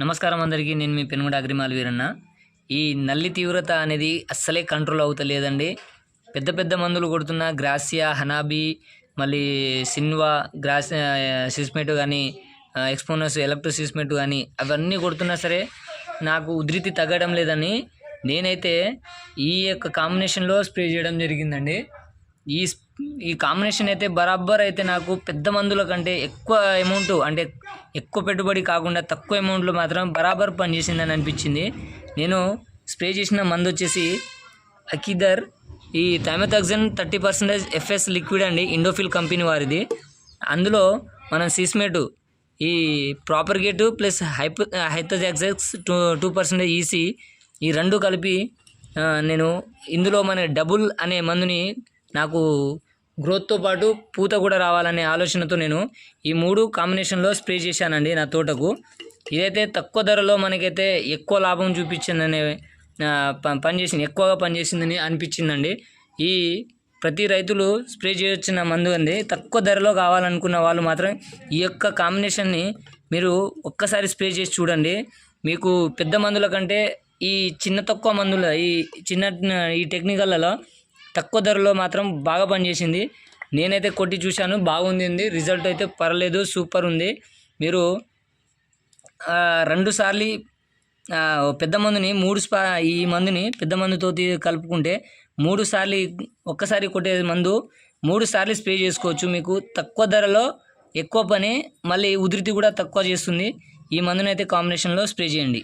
నమస్కారం అందరికీ నేను మీ పెనుగుడ అగ్రిమాల్ వీరన్న. ఈ నల్లి తీవ్రత అనేది అస్సలే కంట్రోల్ అవుతలేదండి. పెద్ద పెద్ద మందులు కొడుతున్న గ్రాసియా హనాబీ మళ్ళీ సిన్వా గ్రాస్ సిస్మెట్ కానీ ఎక్స్పోనస్ ఎలక్ట్రోసిస్మెట్ కానీ అవన్నీ కొడుతున్నా సరే నాకు ఉధృతి తగ్గడం లేదని నేనైతే ఈ యొక్క కాంబినేషన్లో స్ప్రే చేయడం జరిగిందండి. ఈ ఈ కాంబినేషన్ అయితే బరాబర్ అయితే నాకు పెద్ద మందుల కంటే ఎక్కువ అమౌంట్ అంటే ఎక్కువ పెట్టుబడి కాకుండా తక్కువ అమౌంట్లో మాత్రం బరాబర్ పనిచేసిందని అనిపించింది. నేను స్ప్రే చేసిన మందు వచ్చేసి అకిదర్. ఈ thiamethoxam thirty percentage FS liquid అండి ఇండోఫిల్ కంపెనీ వారిది. అందులో మనం సిస్మేటు ఈ propargite plus hexythiazox two two percentage EC ఈ రెండు కలిపి నేను ఇందులో మన డబుల్ అనే మందుని నాకు గ్రోత్తో పాటు పూత కూడా రావాలనే ఆలోచనతో నేను ఈ మూడు కాంబినేషన్లో స్ప్రే చేశానండి నా తోటకు. ఇదైతే తక్కువ ధరలో మనకైతే ఎక్కువ లాభం చూపించిందనే పనిచేసింది ఎక్కువగా పనిచేసిందని అనిపించిందండి. ఈ ప్రతి రైతులు స్ప్రే చేయొచ్చిన మందు అంది తక్కువ ధరలో కావాలనుకున్న వాళ్ళు మాత్రం ఈ యొక్క కాంబినేషన్ని మీరు ఒక్కసారి స్ప్రే చేసి చూడండి. మీకు పెద్ద మందుల కంటే ఈ చిన్న తక్కువ మందుల ఈ చిన్న ఈ టెక్నికల్లలో తక్కువ ధరలో మాత్రం బాగా పనిచేసింది. నేనైతే కొట్టి చూశాను బాగుంది రిజల్ట్ అయితే పర్లేదు సూపర్ ఉంది. మీరు రెండు సార్లు పెద్ద మందుని మూడు స్పా ఈ మందుని పెద్ద మందుతో కలుపుకుంటే మూడు సార్లు ఒక్కసారి కొట్టే మందు మూడు సార్లు స్ప్రే చేసుకోవచ్చు మీకు. తక్కువ ధరలో ఎక్కువ పని మళ్ళీ ఉధృతి కూడా తక్కువ చేస్తుంది. ఈ మందునైతే కాంబినేషన్లో స్ప్రే చేయండి.